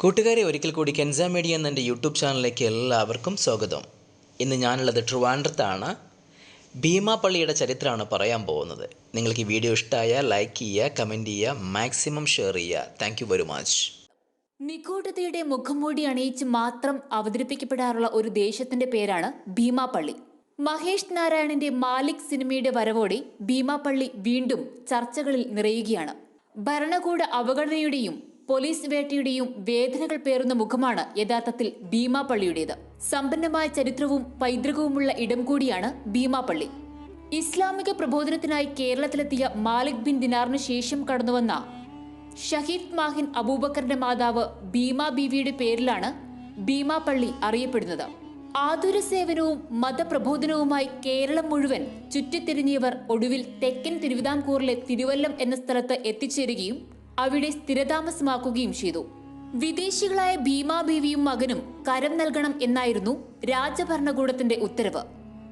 കൂട്ടുകാരെ ഒരിക്കൽ കൂടി കെൻസ മീഡിയ എന്ന എന്റെ യൂട്യൂബ് ചാനലിലേക്ക് എല്ലാവർക്കും സ്വാഗതം. ഇന്ന് ഞാനുള്ളത് ട്രിവാൻഡ്രത്താണ്. ഭീമാപള്ളിയുടെ ചരിത്രമാണ് പറയാൻ പോകുന്നത്. നിങ്ങൾക്ക് ഈ വീഡിയോ ഇഷ്ടമായാൽ ലൈക്ക് ചെയ്യുക കമന്റ് ചെയ്യുക മാക്സിമം ഷെയർ ചെയ്യുക. Thank you very much. നിഗൂഢതയുടെ മുഖംമൂടി അണിയിച്ച് മാത്രം അവതരിപ്പിക്കപ്പെടാറുള്ള ഒരു ദേശത്തിന്റെ പേരാണ് ഭീമാപള്ളി മഹേഷ് നാരായണന്റെ മാലിക് സിനിമയുടെ വരവോടെ ഭീമാപള്ളി വീണ്ടും ചർച്ചകളിൽ നിറയുകയാണ്. ഭരണകൂട അവഗണനയുടെയും പോലീസ് വേട്ടയുടെയും വേദനകൾ പേറുന്ന മുഖമാണ് യഥാർത്ഥത്തിൽ ഭീമാപള്ളിയുടേത്. സമ്പന്നമായ ചരിത്രവും പൈതൃകവുമുള്ള ഇടം കൂടിയാണ് ഭീമാപള്ളി. ഇസ്ലാമിക പ്രബോധനത്തിനായി കേരളത്തിലെത്തിയ മാലിക് ബിൻ ദിനാറിന് ശേഷം കടന്നുവന്ന ഷഹീദ് മാഹിൻ അബൂബക്കറിന്റെ മാതാവ് ഭീമ ബീവിയുടെ പേരിലാണ് ഭീമാപള്ളി അറിയപ്പെടുന്നത്. ആതുര സേവനവും മതപ്രബോധനവുമായി കേരളം മുഴുവൻ ചുറ്റിത്തിരിഞ്ഞിയവർ ഒടുവിൽ തെക്കൻ തിരുവിതാംകൂറിലെ തിരുവല്ലം എന്ന സ്ഥലത്ത് എത്തിച്ചേരുകയും അവിടെ സ്ഥിരതാമസമാക്കുകയും ചെയ്തു. വിദേശികളായ ഭീമാ ബീവിയും മകനും കരം നൽകണം എന്നായിരുന്നു രാജഭരണകൂടത്തിന്റെ ഉത്തരവ്.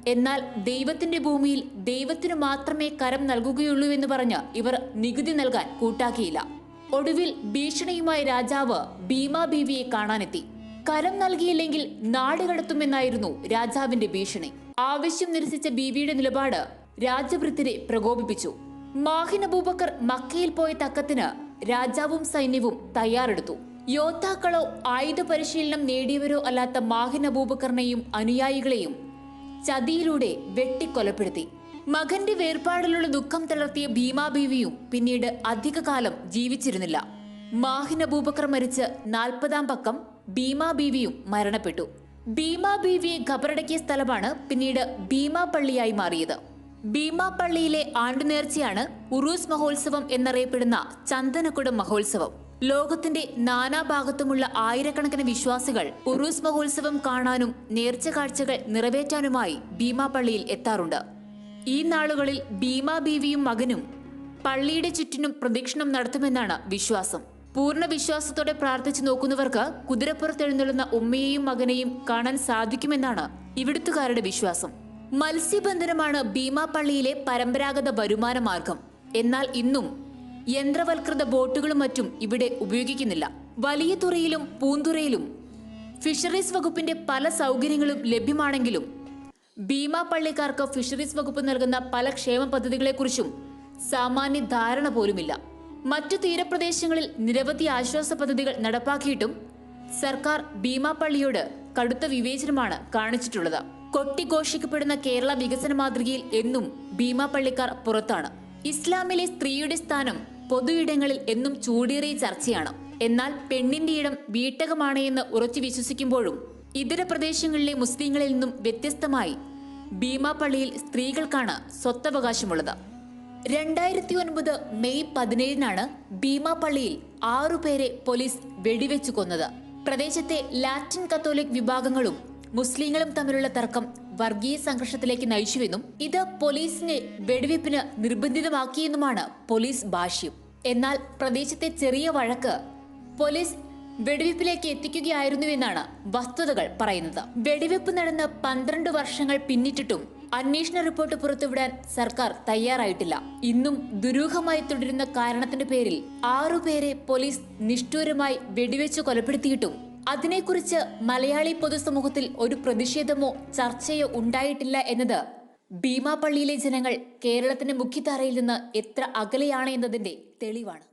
എന്നാൽ ദൈവത്തിന്റെ ഭൂമിയിൽ ദൈവത്തിനു മാത്രമേ കരം നൽകുകയുള്ളൂ എന്ന് പറഞ്ഞ് ഇവർ നികുതി നൽകാൻ കൂട്ടാക്കിയില്ല. ഒടുവിൽ ഭീഷണിയുമായി രാജാവ് ഭീമാ ബീവിയെ കാണാനെത്തി. കരം നൽകിയില്ലെങ്കിൽ നാട് കടത്തുമെന്നായിരുന്നു രാജാവിന്റെ ഭീഷണി. ആവശ്യം നിരസിച്ച ബീവിയുടെ നിലപാട് രാജഭൃത്തിനെ പ്രകോപിപ്പിച്ചു. മാഹിൻ അബൂബക്കർ മക്കയിൽ പോയ തക്കത്തിന് രാജാവും സൈന്യവും തയ്യാറെടുത്തു. യോദ്ധാക്കളോ ആയുധ പരിശീലനം നേടിയവരോ അല്ലാത്ത മാഹിൻ അബൂബക്കറിനെയും അനുയായികളെയും ചതിയിലൂടെ വെട്ടിക്കൊലപ്പെടുത്തി. മകന്റെ വേർപാടിലുള്ള ദുഃഖം തളർത്തിയ ഭീമാ ബീവിയും പിന്നീട് അധികകാലം ജീവിച്ചിരുന്നില്ല. മാഹിൻ അബൂബക്കർ മരിച്ച് നാൽപ്പതാം പക്കം ഭീമാ ബീവിയും മരണപ്പെട്ടു. ഭീമാ ബീവിയെ ഖബറടക്കിയ സ്ഥലമാണ് പിന്നീട് ഭീമാ പള്ളിയായി മാറിയത്. ഭീമാ പള്ളിയിലെ ആണ്ടുനേർച്ചയാണ് ഉറൂസ് മഹോത്സവം എന്നറിയപ്പെടുന്ന ചന്ദനക്കുടം മഹോത്സവം. ലോകത്തിന്റെ നാനാഭാഗത്തുമുള്ള ആയിരക്കണക്കിന് വിശ്വാസികൾ ഉറൂസ് മഹോത്സവം കാണാനും നേർച്ച കാഴ്ചകൾ നിറവേറ്റാനുമായി ഭീമാപ്പള്ളിയിൽ എത്താറുണ്ട്. ഈ നാളുകളിൽ ഭീമാ ബീവിയും മകനും പള്ളിയുടെ ചുറ്റിനും പ്രദക്ഷിണം നടത്തുമെന്നാണ് വിശ്വാസം. പൂർണ വിശ്വാസത്തോടെ പ്രാർത്ഥിച്ചു നോക്കുന്നവർക്ക് കുതിരപ്പുറത്തെഴുന്നള്ളുന്ന ഉമ്മയെയും മകനെയും കാണാൻ സാധിക്കുമെന്നാണ് ഇവിടുത്തുകാരുടെ വിശ്വാസം. മത്സ്യബന്ധനമാണ് ഭീമാപ്പള്ളിയിലെ പരമ്പരാഗത വരുമാന മാർഗം. എന്നാൽ ഇന്നും യന്ത്രവൽകൃത ബോട്ടുകളും മറ്റും ഇവിടെ ഉപയോഗിക്കുന്നില്ല. വലിയ തുറയിലും പൂന്തുറയിലും ഫിഷറീസ് വകുപ്പിന്റെ പല സൗകര്യങ്ങളും ലഭ്യമാണെങ്കിലും ഭീമാപ്പള്ളിക്കാർക്ക് ഫിഷറീസ് വകുപ്പ് നൽകുന്ന പല ക്ഷേമ പദ്ധതികളെക്കുറിച്ചും സാമാന്യ ധാരണ പോലുമില്ല. മറ്റു തീരപ്രദേശങ്ങളിൽ നിരവധി ആശ്വാസ പദ്ധതികൾ നടപ്പാക്കിയിട്ടും സർക്കാർ ഭീമാപ്പള്ളിയോട് കടുത്ത വിവേചനമാണ് കാണിച്ചിട്ടുള്ളത്. കൊട്ടിഘോഷിക്കപ്പെടുന്ന കേരള വികസന മാതൃകയിൽ എന്നും ഭീമാ പള്ളിക്കാർ പുറത്താണ്. ഇസ്ലാമിലെ സ്ത്രീയുടെ സ്ഥാനം പൊതു ഇടങ്ങളിൽ എന്നും ചൂടേറിയ ചർച്ചയാണ്. എന്നാൽ പെണ്ണിന്റെ ഇടം വീട്ടകമാണ് എന്ന് ഉറച്ചു വിശ്വസിക്കുമ്പോഴും ഇതര പ്രദേശങ്ങളിലെ മുസ്ലിങ്ങളിൽ നിന്നും വ്യത്യസ്തമായി ഭീമാ പള്ളിയിൽ സ്ത്രീകൾക്കാണ് സ്വത്തവകാശമുള്ളത്. രണ്ടായിരത്തി ഒൻപത് മെയ് പതിനേഴിനാണ് ഭീമാ പള്ളിയിൽ ആറുപേരെ പോലീസ് വെടിവെച്ചു കൊന്നത്. പ്രദേശത്തെ ലാറ്റിൻ കത്തോലിക് വിഭാഗങ്ങളും മുസ്ലിങ്ങളും തമ്മിലുള്ള തർക്കം വർഗീയ സംഘർഷത്തിലേക്ക് നയിച്ചുവെന്നും ഇത് പോലീസിനെ വെടിവെപ്പിന് നിർബന്ധിതമാക്കിയെന്നുമാണ് പോലീസ് ഭാഷ്യം. എന്നാൽ പ്രദേശത്തെ ചെറിയ വഴക്ക് പോലീസ് വെടിവെപ്പിലേക്ക് എത്തിക്കുകയായിരുന്നുവെന്നാണ് വസ്തുതകൾ പറയുന്നത്. വെടിവെപ്പ് നടന്ന് പന്ത്രണ്ട് വർഷങ്ങൾ പിന്നിട്ടിട്ടും അന്വേഷണ റിപ്പോർട്ട് പുറത്തുവിടാൻ സർക്കാർ തയ്യാറായിട്ടില്ല. ഇന്നും ദുരൂഹമായി തുടരുന്ന കാരണത്തിന്റെ പേരിൽ ആറുപേരെ പോലീസ് നിഷ്ഠൂരമായി വെടിവെച്ച് കൊലപ്പെടുത്തിയിട്ടും അതിനെക്കുറിച്ച് മലയാളി പൊതുസമൂഹത്തിൽ ഒരു പ്രതിഷേധമോ ചർച്ചയോ ഉണ്ടായിട്ടില്ല എന്നത് ഭീമാപള്ളിയിലെ ജനങ്ങൾ കേരളത്തിന്റെ മുഖ്യധാരയിൽ നിന്ന് എത്ര അകലെയാണ് എന്നതിന്റെ തെളിവാണ്.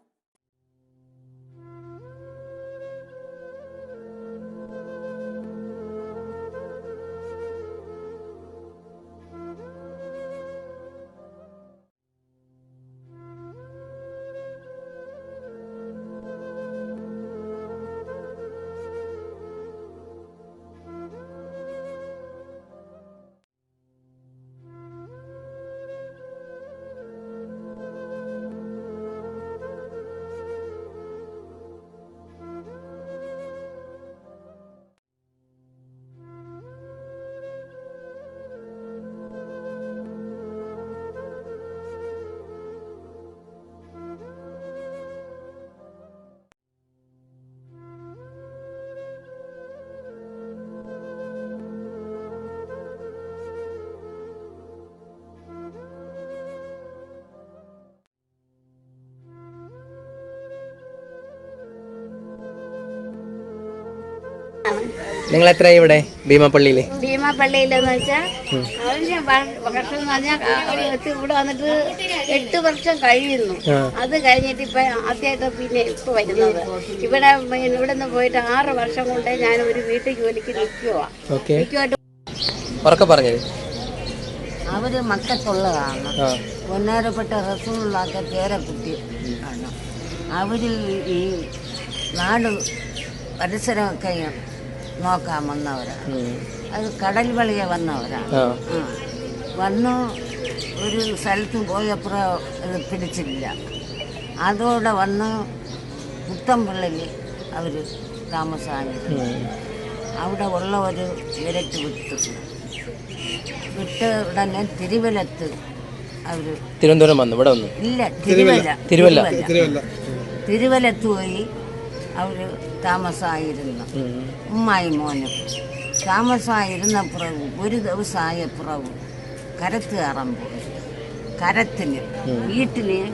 നിങ്ങൾ എത്രയായി ഇവിടെ? ഭീമാപ്പള്ളിയിൽ ഭീമാപ്പള്ളിയിലെന്ന് വെച്ചാൽ വർഷം എന്ന് പറഞ്ഞാൽ ഇവിടെ വന്നിട്ട് എട്ട് വർഷം കഴിയുന്നു. അത് കഴിഞ്ഞിട്ട് ഇപ്പൊ ആദ്യമായിട്ട് പിന്നെ ഇപ്പൊ വരുന്നത്. ഇവിടെ ഇവിടെ നിന്ന് പോയിട്ട് ആറ് വർഷം കൊണ്ട് ഞാൻ ഒരു വീട്ടിൽ ജോലിക്ക് നിൽക്കുവാ ഉറക്കെ പറഞ്ഞത് അവർ മക്കത്തുള്ളതാണ്. ആ. പൊന്നാരപ്പെട്ട റസൂളാക്ക പേരക്കുട്ടി ആണ്. അവർ ഈ നാട് പരിസരമൊക്കെ നോക്കാൻ വന്നവരാണ് അത് കടൽ വഴിയെ വന്നവരാണ്. വന്നു ഒരു സ്ഥലത്ത് പോയപ്പോൾ ഇത് പിടിച്ചില്ല അതോടെ വന്ന് പുത്തമ്പള്ളിൽ അവർ താമസമായി അവിടെ അവിടെ ഉള്ളവർ വിരക്ക് വിട്ടു വിട്ട ഉടനെ തിരുവലത്ത് അവർ തിരുവനന്തപുരം വന്നു ഇവിടെ വന്നു ഇല്ല തിരുവല്ല. തിരുവല്ല തിരുവല്ലത്ത് പോയി അവർ താമസമായിരുന്നു. ഉമ്മായി മോനും. താമസമായിരുന്നപ്പുറവും ഒരു ദിവസമായപ്പുറവും കരത്ത് കയറാൻ പോയി. കരത്തിന് വീട്ടിൽ